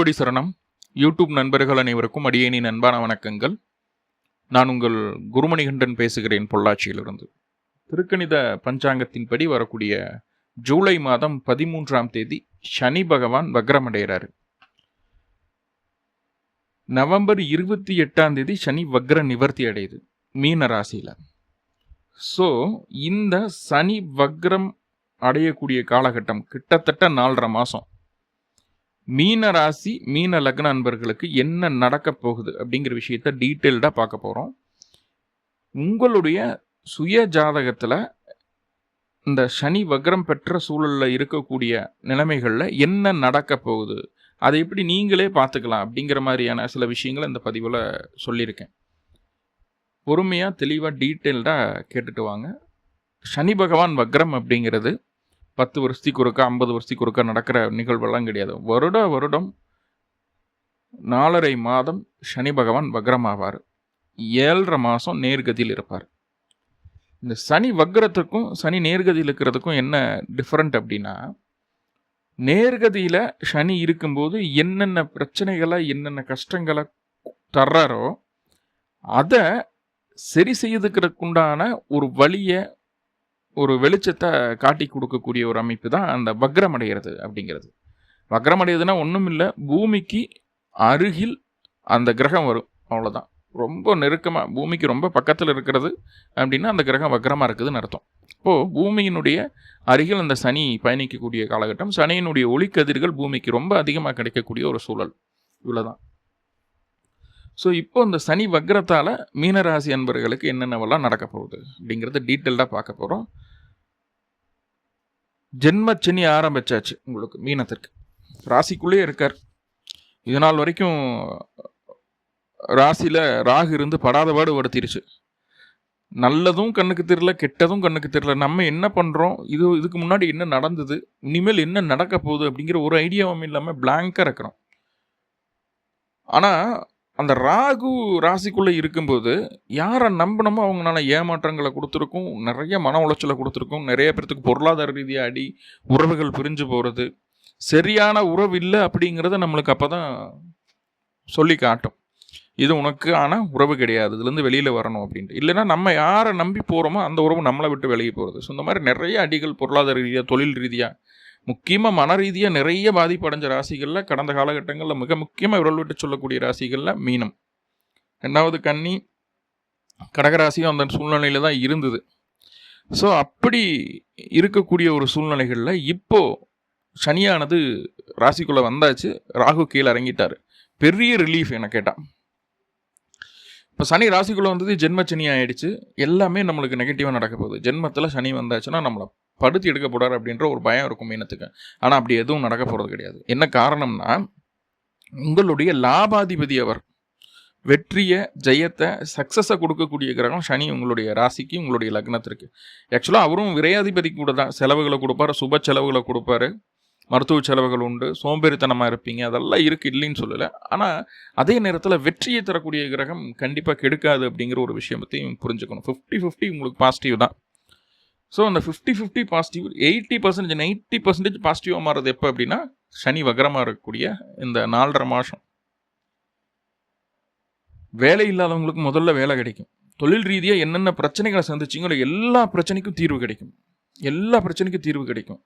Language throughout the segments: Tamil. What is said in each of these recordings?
குருவடி சரணம். யூடியூப் நண்பர்கள் அனைவருக்கும் அடியேனின் அன்பான வணக்கங்கள். நான் உங்கள் குருமணிகண்டன் பேசுகிறேன் பொள்ளாச்சியிலிருந்து. திருக்கணித பஞ்சாங்கத்தின்படி வரக்கூடிய ஜூலை மாதம் பதிமூன்றாம் தேதி சனி பகவான் வக்ரமடைகிறாரு. நவம்பர் இருபத்தி எட்டாம் தேதி சனி வக்ர நிவர்த்தி அடையுது மீன ராசியில். ஸோ இந்த சனி வக்ரம் அடையக்கூடிய காலகட்டம் கிட்டத்தட்ட நாலரை மாதம் மீன ராசி மீன லக்ன அன்பர்களுக்கு என்ன நடக்க போகுது அப்படிங்கிற விஷயத்த டீட்டெயில்டாக பார்க்க போகிறோம் உங்களுடைய சுய ஜாதகத்தில் இந்த சனி வக்ரம் பெற்ற சூழலில் இருக்கக்கூடிய நிலைமைகளில் என்ன நடக்க போகுது? அதை எப்படி நீங்களே பார்த்துக்கலாம் அப்படிங்கிற மாதிரியான சில விஷயங்களை இந்த பதிவில் சொல்லியிருக்கேன். பொறுமையாக தெளிவாக டீட்டெயில்டாக கேட்டுட்டு வாங்க. சனி பகவான் வக்ரம் அப்படிங்கிறது பத்து வருஷத்துக்கு ஒருக்கா ஐம்பது வருஷத்துக்கு ஒருக்கா நடக்கிற நிகழ்வெல்லாம் கிடையாது. வருட வருடம் நாலரை மாதம் சனி பகவான் வக்ரமாவார். ஏழரை மாதம் நேர்கதியில் இருப்பார். இந்த சனி வக்ரத்துக்கும் சனி நேர்கதியில் இருக்கிறதுக்கும் என்ன டிஃப்ரெண்ட் அப்படின்னா நேர்கதியில் சனி இருக்கும்போது என்னென்ன பிரச்சனைகளை என்னென்ன கஷ்டங்களை தர்றாரோ அதை சரி செய்யறதுக்குண்டான ஒரு வழியை ஒரு வெளிச்சத்தை காட்டி கொடுக்கக்கூடிய ஒரு அமைப்பு தான் அந்த வக்ரம் அடைகிறது அப்படிங்கிறது. வக்ரம் அடையுதுன்னா ஒன்றும் இல்லை பூமிக்கு அருகில் அந்த கிரகம் வரும். அவ்வளோதான் ரொம்ப நெருக்கமாக பூமிக்கு ரொம்ப பக்கத்தில் இருக்கிறது அப்படின்னா அந்த கிரகம் வக்ரமாக இருக்குதுன்னு அர்த்தம். இப்போது பூமியினுடைய அருகில் அந்த சனி பயணிக்கக்கூடிய காலகட்டம் சனியினுடைய ஒளிக்கதிர்கள் பூமிக்கு ரொம்ப அதிகமாக கிடைக்கக்கூடிய ஒரு சூழல். இவ்வளோதான் ஸோ இப்போ இந்த சனி வக்ரத்தால் மீனராசி அன்பர்களுக்கு என்னென்னவெல்லாம் நடக்க போகுது அப்படிங்கிறத டீட்டெயில்டாக பார்க்க போகிறோம் ஜென்மச்சனி ஆரம்பிச்சாச்சு உங்களுக்கு மீனத்திற்கு. ராசிக்குள்ளேயே இருக்கார். இது நாள் வரைக்கும் ராசியில் ராகு இருந்து படாத பாடு படுத்திருச்சு. நல்லதும் கண்ணுக்கு தெரியல கெட்டதும் கண்ணுக்கு தெரியல. நம்ம என்ன பண்ணுறோம் இது இதுக்கு முன்னாடி என்ன நடந்தது? இனிமேல் என்ன நடக்க போகுது அப்படிங்கிற ஒரு ஐடியாவும் இல்லாமல் பிளாங்காக இருக்கிறோம். ஆனால் அந்த ராகு ராசிக்குள்ளே இருக்கும்போது யாரை நம்பினமோ அவங்களால ஏமாற்றங்களை கொடுத்துருக்கும் நிறைய மன உளைச்சலை கொடுத்துருக்கும் நிறைய பேர்த்துக்கு பொருளாதார ரீதியாக அடி உறவுகள் பிரிஞ்சு போகிறது சரியான உறவு இல்லை அப்படிங்கிறத நம்மளுக்கு அப்போ தான் சொல்லி காட்டும். இது உனக்கு ஆனால் உறவு கிடையாது இதுலேருந்து வெளியில் வரணும் அப்படின்ட்டு. இல்லைன்னா நம்ம யாரை நம்பி போகிறோமோ அந்த உறவு நம்மளை விட்டு வெளியே போகிறது ஸோ இந்த மாதிரி நிறைய அடிகள் பொருளாதார ரீதியாக தொழில் ரீதியாக முக்கியமாக மன ரீதியாக நிறைய பாதிப்படைஞ்ச ராசிகளில் கடந்த காலகட்டங்களில் மிக முக்கியமாக விரல் விட்டு சொல்லக்கூடிய ராசிகளில் மீனம். ரெண்டாவது கன்னி கடகராசியும் அந்த சூழ்நிலையில் தான் இருந்தது. ஸோ அப்படி இருக்கக்கூடிய ஒரு சூழ்நிலைகளில் இப்போது சனியானது ராசிக்குள்ளே வந்தாச்சு. ராகு கீழே இறங்கிட்டார். பெரிய ரிலீஃப் என்னை கேட்டால் இப்போ சனி ராசிக்குள்ளே வந்தது ஜென்ம சனி ஆயிடுச்சு எல்லாமே நம்மளுக்கு நெகட்டிவாக நடக்க போகுது. ஜென்மத்தில் சனி வந்தாச்சுன்னா நம்மளை படுத்தி எடுக்க போகிறார் அப்படின்ற ஒரு பயம் இருக்கும் மீனத்துக்கு. ஆனால் அப்படி எதுவும் நடக்க போகிறது கிடையாது. என்ன காரணம்னா உங்களுடைய லாபாதிபதி அவர் வெற்றியை ஜெயத்தை சக்ஸஸை கொடுக்கக்கூடிய கிரகம் சனி உங்களுடைய ராசிக்கு உங்களுடைய லக்னத்திற்கு. ஆக்சுவலாக அவரும் விரையாதிபதி கூட தான். செலவுகளை கொடுப்பாரு சுப செலவுகளை கொடுப்பாரு. மருத்துவ செலவுகள் உண்டு சோம்பேறித்தனமாக இருப்பீங்க அதெல்லாம் இருக்குது இல்லைன்னு சொல்லலை. ஆனால் அதே நேரத்தில் வெற்றியை தரக்கூடிய கிரகம் கண்டிப்பாக கெடுக்காது அப்படிங்கிற ஒரு விஷயத்தையும் புரிஞ்சுக்கணும். ஃபிஃப்டி ஃபிஃப்டி உங்களுக்கு பாசிட்டிவ் தான். ஸோ அந்த fifty fifty positive eighty percentage ninety percentage பாசிட்டிவாக மாறுறது எப்போ அப்படின்னா சனி வகரமாக இருக்கக்கூடிய இந்த நாலரை மாதம் வேலை இல்லாதவங்களுக்கு முதல்ல வேலை கிடைக்கும். தொழில் ரீதியாக என்னென்ன பிரச்சனைகளை சந்திச்சிங்களோ எல்லா பிரச்சனைக்கும் தீர்வு கிடைக்கும். எல்லா பிரச்சனைக்கும் தீர்வு கிடைக்கும்.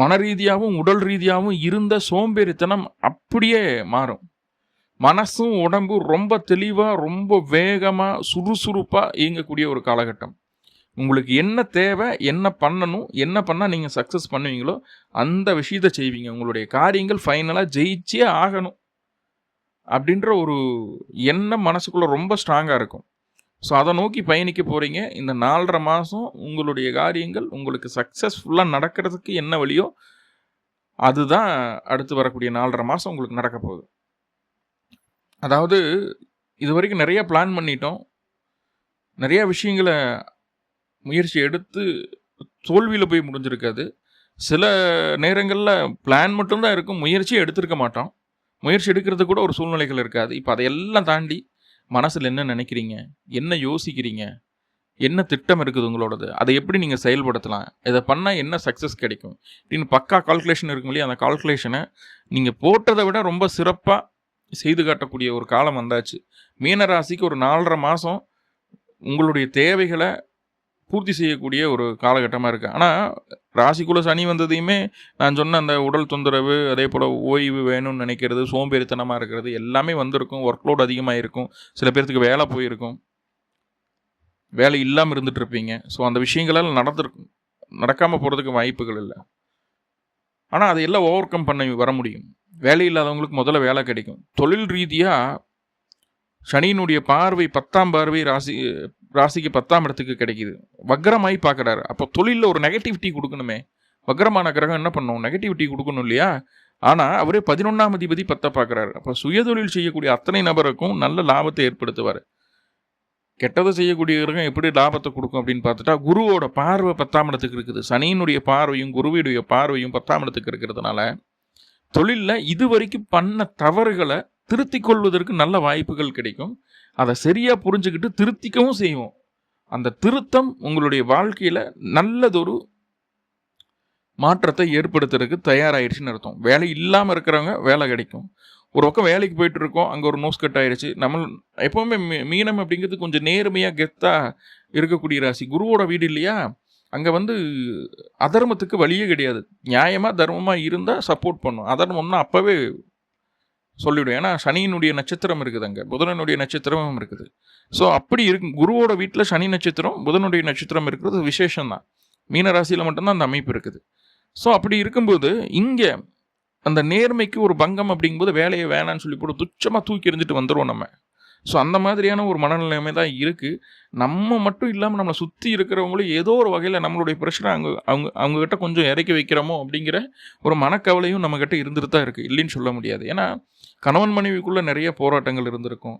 மன ரீதியாகவும் உடல் ரீதியாகவும் இருந்த சோம்பேறித்தனம் அப்படியே மாறும். மனசும் உடம்பும் ரொம்ப தெளிவாக ரொம்ப வேகமாக சுறுசுறுப்பாக இயங்கக்கூடிய ஒரு காலகட்டம். உங்களுக்கு என்ன தேவை என்ன பண்ணணும் என்ன பண்ணால் நீங்கள் சக்ஸஸ் பண்ணுவீங்களோ அந்த விஷயத்தை செய்வீங்க. உங்களுடைய காரியங்கள் ஃபைனலாக ஜெயிச்சே ஆகணும் அப்படின்ற ஒரு எண்ணம் மனசுக்குள்ளே ரொம்ப ஸ்ட்ராங்காக இருக்கும். ஸோ அதை நோக்கி பயணிக்க போகிறீங்க இந்த நாலரை மாதம் உங்களுடைய காரியங்கள் உங்களுக்கு சக்ஸஸ்ஃபுல்லாக நடக்கிறதுக்கு என்ன வழியோ அதுதான் அடுத்து வரக்கூடிய நாலரை மாதம் உங்களுக்கு நடக்க போகுது. அதாவது இது வரைக்கும் நிறைய பிளான் பண்ணிட்டோம். நிறையா விஷயங்களை முயற்சி எடுத்து தோல்வியில் போய் முடிஞ்சிருக்காது. சில நேரங்களில் பிளான் மட்டும்தான் இருக்கும். முயற்சியை எடுத்திருக்க மாட்டோம். முயற்சி எடுக்கிறது கூட ஒரு சூழ்நிலைகள் இருக்காது. இப்போ அதையெல்லாம் தாண்டி மனசில் என்ன நினைக்கிறீங்க? என்ன யோசிக்கிறீங்க? என்ன திட்டம் இருக்குது உங்களோடது? அதை எப்படி நீங்கள் செயல்படுத்தலாம்? இதை பண்ணால் என்ன சக்ஸஸ் கிடைக்கும்? அப்படின்னு பக்கா கால்குலேஷன் இருக்கும் இல்லையா? அந்த கால்குலேஷனை நீங்கள் போட்டதை விட ரொம்ப சிறப்பாக செய்து காட்டக்கூடிய ஒரு காலம் வந்தாச்சு. மீனராசிக்கு ஒரு நாலரை மாதம் உங்களுடைய தேவைகளை பூர்த்தி செய்யக்கூடிய ஒரு காலகட்டமாக இருக்குது ஆனால் ராசிக்குள்ளே சனி வந்ததையுமே நான் சொன்ன அந்த உடல் தொந்தரவு அதே போல் ஓய்வு வேணும்னு நினைக்கிறது சோம்பேறித்தனமாக இருக்கிறது எல்லாமே வந்திருக்கும். ஒர்க் லோட் அதிகமாக இருக்கும். சில பேர்த்துக்கு வேலை போயிருக்கும். வேலை இல்லாமல் இருந்துட்டு இருப்பீங்க. ஸோ அந்த விஷயங்களெல்லாம் நடந்திருக்கும் நடக்காமல் போகிறதுக்கு வாய்ப்புகள் இல்லை. ஆனால் அதையெல்லாம் ஓவர் கம் பண்ண வர முடியும். வேலை இல்லாதவங்களுக்கு முதல்ல வேலை கிடைக்கும். தொழில் ரீதியாக சனியினுடைய பார்வை பத்தாம் பார்வை ராசி ராசிக்கு பத்தாம் இடத்துக்கு கிடைக்குது. வக்ரமாயி பார்க்குறாரு. அப்போ தொழிலில் ஒரு நெகட்டிவிட்டி கொடுக்கணுமே. வக்ரமான கிரகம் என்ன பண்ணும்? நெகட்டிவிட்டி கொடுக்கணும் இல்லையா? ஆனால் அவரே பதினொன்றாம் அதிபதி பத்தை பார்க்குறாரு. அப்போ சுயதொழில் செய்யக்கூடிய அத்தனை நபருக்கும் நல்ல லாபத்தை ஏற்படுத்துவார். கெட்டதை செய்யக்கூடிய கிரகம் எப்படி லாபத்தை கொடுக்கும் அப்படின்னு பார்த்துட்டா குருவோட பார்வை பத்தாம் இடத்துக்கு இருக்குது. சனியினுடைய பார்வையும் குருவியுடைய பார்வையும் பத்தாம் இடத்துக்கு இருக்கிறதுனால தொழிலில் இது வரைக்கும் பண்ண தவறுகளை திருத்திக் கொள்வதற்கு நல்ல வாய்ப்புகள் கிடைக்கும். அதை சரியாக புரிஞ்சுக்கிட்டு திருத்திக்கவும் செய்வோம். அந்த திருத்தம் உங்களுடைய வாழ்க்கையில் நல்லதொரு மாற்றத்தை ஏற்படுத்துறதுக்கு தயாராகிடுச்சின்னு அர்த்தம். வேலை இல்லாமல் இருக்கிறவங்க வேலை கிடைக்கும். ஒரு பக்கம் வேலைக்கு போயிட்டு இருக்கோம் அங்கே ஒரு நோஸ் கட் ஆயிடுச்சு நம்ம எப்போவுமே மீ- மீனம் அப்படிங்கிறது கொஞ்சம் நேர்மையாக கெத்தாக இருக்கக்கூடிய ராசி. குருவோட வீடு இல்லையா? அங்கே வந்து அதர்மத்துக்கு வழியே கிடையாது. நியாயமாக தர்மமாக இருந்தால் சப்போர்ட் பண்ணும். அதர்மம்னா அப்போவே சொல்லிவிடும். ஏன்னா சனியினுடைய நட்சத்திரம் இருக்குது அங்கே. புதனனுடைய நட்சத்திரமும் இருக்குது. ஸோ அப்படி இருக்கும் குருவோட வீட்டில் சனி நட்சத்திரம் புதனுடைய நட்சத்திரம் இருக்கிறது விசேஷம்தான். மீன ராசியில் மட்டும்தான் அந்த அமைப்பு இருக்குது. ஸோ அப்படி இருக்கும்போது இங்கே அந்த நேர்மைக்கு ஒரு பங்கம் அப்படிங்கும்போது வேலையை வேணான்னு சொல்லி போட்டு துச்சமாக தூக்கி எறிஞ்சிட்டு வந்துடுவோம் நம்ம. ஸோ அந்த மாதிரியான ஒரு மனநிலைமை தான் இருக்குது நம்ம மட்டும் இல்லாமல் நம்மளை சுற்றி இருக்கிறவங்களும் ஏதோ ஒரு வகையில் நம்மளுடைய பிரச்சனை அவங்க அவங்க அவங்கக்கிட்ட கொஞ்சம் இறக்கி வைக்கிறோமோ அப்படிங்கிற ஒரு மனக்கவலையும் நம்மக்கிட்ட இருந்துட்டு தான் இருக்குது இல்லைன்னு சொல்ல முடியாது. ஏன்னா கணவன் மனைவிக்குள்ளே நிறைய போராட்டங்கள் இருந்திருக்கும்.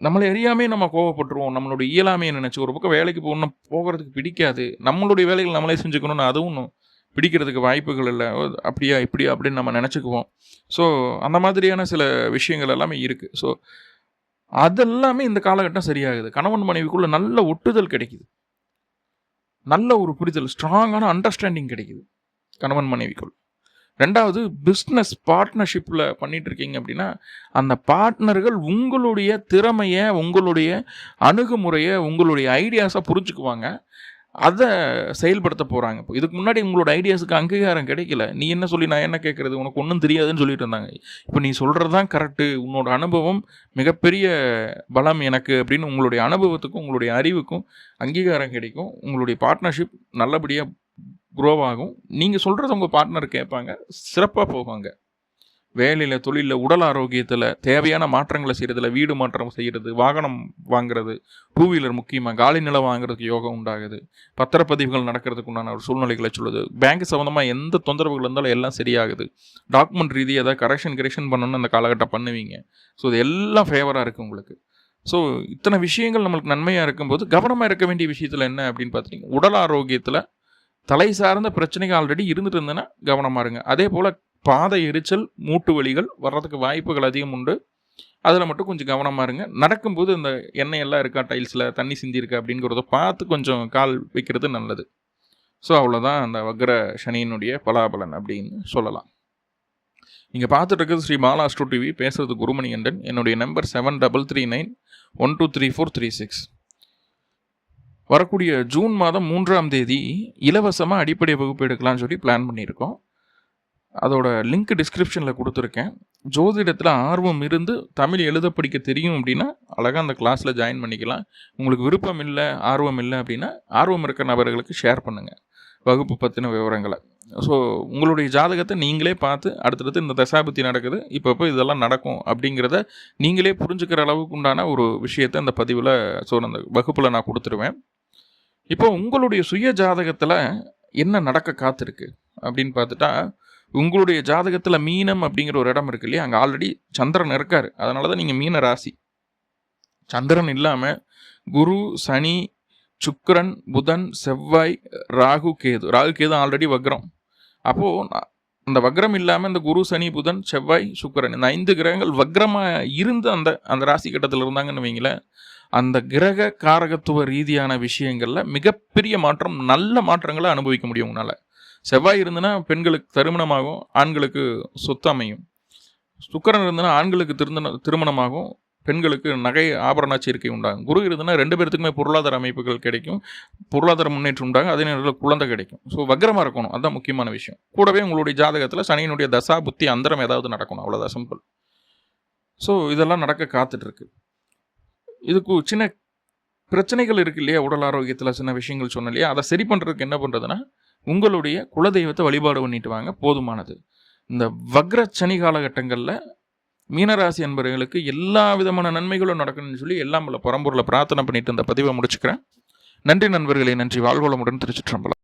நம்மளை அறியாமே நம்ம கோவப்பட்டுருவோம். நம்மளுடைய இயலாமையை நினச்சி ஒரு பக்கம் வேலைக்கு போகணும் போகிறதுக்கு பிடிக்காது. நம்மளுடைய வேலைகள் நம்மளே செஞ்சுக்கணும்னு அதுவும் பிடிக்கிறதுக்கு வாய்ப்புகள் இல்லை. அப்படியா இப்படியா அப்படின்னு நம்ம நினச்சிக்குவோம். ஸோ அந்த மாதிரியான சில விஷயங்கள் எல்லாமே இருக்குது ஸோ அதெல்லாமே இந்த காலகட்டம் சரியாகுது. கணவன் மனைவிக்குள்ளே நல்ல ஒட்டுதல் கிடைக்குது. நல்ல ஒரு புரிதல் ஸ்ட்ராங்கான அண்டர்ஸ்டாண்டிங் கிடைக்குது கணவன் மனைவிக்குள். ரெண்டாவது பிஸ்னஸ் பார்ட்னர்ஷிப்பில் பண்ணிட்டு இருக்கீங்க அப்படின்னா அந்த பார்ட்னர்கள் உங்களுடைய திறமையை உங்களுடைய அணுகுமுறையை உங்களுடைய ஐடியாஸை புரிஞ்சுக்குவாங்க. அதை செயல்படுத்த போகிறாங்க இப்போ இதுக்கு முன்னாடி உங்களோட ஐடியாஸுக்கு அங்கீகாரம் கிடைக்கல. நீ என்ன சொல்லி நான் என்ன கேட்குறது உனக்கு ஒன்றும் தெரியாதுன்னு சொல்லிட்டு இருந்தாங்க. இப்போ நீ சொல்கிறது தான் கரெக்டு உன்னோட அனுபவம் மிகப்பெரிய பலம் எனக்கு அப்படின்னு உங்களுடைய அனுபவத்துக்கும் உங்களுடைய அறிவுக்கும் அங்கீகாரம் கிடைக்கும். உங்களுடைய பார்ட்னர்ஷிப் நல்லபடியாக குரோவாகும் ஆகும். நீங்கள் சொல்கிறத உங்கள் பார்ட்னர் கேட்பாங்க. சிறப்பாக போவாங்க. வேலையில் தொழிலில் உடல் ஆரோக்கியத்தில் தேவையான மாற்றங்களை செய்கிறதுல வீடு மாற்றம் செய்கிறது வாகனம் வாங்குறது டூ வீலர் முக்கியமாக காலி நிலம் வாங்குறதுக்கு யோகம் உண்டாகுது. பத்திரப்பதிவுகள் நடக்கிறதுக்கு உண்டான ஒரு சூழ்நிலைகளை சொல்லுது. பேங்க் சம்மந்தமாக எந்த தொந்தரவுகள் இருந்தாலும் எல்லாம் சரியாகுது. டாக்குமெண்ட் ரீதியாக ஏதாவது கரெக்ஷன் கரெக்ஷன் பண்ணணும்னு அந்த காலகட்டம் பண்ணுவீங்க. ஸோ இது எல்லாம் ஃபேவராக இருக்குது உங்களுக்கு. ஸோ இத்தனை விஷயங்கள் நம்மளுக்கு நன்மையாக இருக்கும்போது கவனமாக இருக்க வேண்டிய விஷயத்தில் என்ன அப்படின்னு பார்த்தீங்கன்னா உடல் ஆரோக்கியத்தில் தலை சார்ந்த பிரச்சனைகள் ஆல்ரெடி இருந்துட்டு இருந்தேன்னா கவனமாக இருங்க. அதே போல் பாத எரிச்சல் மூட்டு வலிகள் வர்றதுக்கு வாய்ப்புகள் அதிகம் உண்டு. அதில் மட்டும் கொஞ்சம் கவனமாக இருங்க. நடக்கும்போது இந்த எண்ணெய் எல்லாம் இருக்கா டைல்ஸில் தண்ணி சிந்தியிருக்கா அப்படிங்கிறத பார்த்து கொஞ்சம் கால் வைக்கிறது நல்லது. ஸோ அவ்வளோதான் அந்த வக்ர சனியினுடைய பலாபலன் அப்படின்னு சொல்லலாம். நீங்கள் பார்த்துட்டு இருக்கிறது ஸ்ரீ பாலா ஸ்டூ டிவி பேசுறது குருமணிகண்டன். என்னுடைய number seven double three nine one two three four three six வரக்கூடிய ஜூன் மாதம் மூன்றாம் தேதி இலவசமாக அடிப்படை வகுப்பு எடுக்கலாம்னு சொல்லி பிளான் பண்ணியிருக்கோம். அதோட லிங்க் டிஸ்கிரிப்ஷனில் கொடுத்துருக்கேன். ஜோதிடத்தில் ஆர்வம் இருந்து தமிழ் எழுத படிக்க தெரியும் அப்படின்னா அழகாக அந்த கிளாஸில் ஜாயின் பண்ணிக்கலாம். உங்களுக்கு விருப்பம் இல்லை ஆர்வம் இல்லை அப்படின்னா ஆர்வம் இருக்க நபர்களுக்கு ஷேர் பண்ணுங்கள் வகுப்பு பற்றின விவரங்களை. ஸோ உங்களுடைய ஜாதகத்தை நீங்களே பார்த்து அடுத்தடுத்து இந்த தசாபத்தி நடக்குது இப்போ இதெல்லாம் நடக்கும் அப்படிங்கிறத நீங்களே புரிஞ்சுக்கிற அளவுக்கு உண்டான ஒரு விஷயத்தை அந்த பதிவில் ஸோ அந்த வகுப்பில் நான் கொடுத்துருவேன். இப்போ உங்களுடைய சுய ஜாதகத்தில் என்ன நடக்க காத்திருக்கு? அப்படின்னு பார்த்துட்டா உங்களுடைய ஜாதகத்தில் மீனம் அப்படிங்கிற ஒரு இடம் இருக்கு இல்லையா? அங்கே ஆல்ரெடி சந்திரன் இருக்கார். அதனால தான் நீங்கள் மீன ராசி. சந்திரன் இல்லாமல் குரு சனி சுக்கரன் புதன் செவ்வாய் ராகு கேது. ராகு கேது ஆல்ரெடி வக்ரம். அப்போது அந்த வக்ரம் இல்லாமல் இந்த குரு சனி புதன் செவ்வாய் சுக்கரன் இந்த ஐந்து கிரகங்கள் வக்ரமாக இருந்து அந்த அந்த ராசி கட்டத்தில் இருந்தாங்கன்னு வைங்களேன். அந்த கிரக காரகத்துவ ரீதியான விஷயங்களில் மிகப்பெரிய மாற்றம் நல்ல மாற்றங்களை அனுபவிக்க முடியும் உங்களால் செவ்வாய் இருந்ததுன்னா பெண்களுக்கு திருமணமாகும் ஆண்களுக்கு சொத்து அமையும். சுக்கரன் இருந்ததுன்னா ஆண்களுக்கு திருந்தன திருமணமாகும் பெண்களுக்கு நகை ஆபரண சேர்க்கை உண்டாகும். குரு இருந்ததுன்னா ரெண்டு பேர்த்துக்குமே பொருளாதார அமைப்புகள் கிடைக்கும் பொருளாதார முன்னேற்றம் உண்டாகும் அதே நேரத்தில் குழந்தை கிடைக்கும். ஸோ வக்ரமாக இருக்கணும் அதுதான் முக்கியமான விஷயம். கூடவே உங்களுடைய ஜாதகத்தில் சனியினுடைய தசா புத்தி அந்தரம் ஏதாவது நடக்கணும் அவ்வளோதான் சிம்பிள் ஸோ இதெல்லாம் நடக்க காத்துட்ருக்கு. இதுக்கு சின்ன பிரச்சனைகள் இருக்கு இல்லையா உடல் ஆரோக்கியத்தில் சின்ன விஷயங்கள் சொன்ன இல்லையா அதை சரி பண்ணுறதுக்கு என்ன பண்ணுறதுன்னா உங்களுடைய குலதெய்வத்தை வழிபாடு பண்ணிட்டு வாங்க போதுமானது. இந்த வக்ர சனி காலகட்டங்களில் மீனராசி என்பவர்களுக்கு எல்லா விதமான நன்மைகளும் நடக்கணும்னு சொல்லி எல்லாம் உள்ள பரம்பூரில் பிரார்த்தனை பண்ணிட்டு இந்த பதிவை முடிச்சுக்கிறேன். நன்றி நண்பர்களே நன்றி. வாழ்வளமுடன் திருச்சிற்றம்பலம்.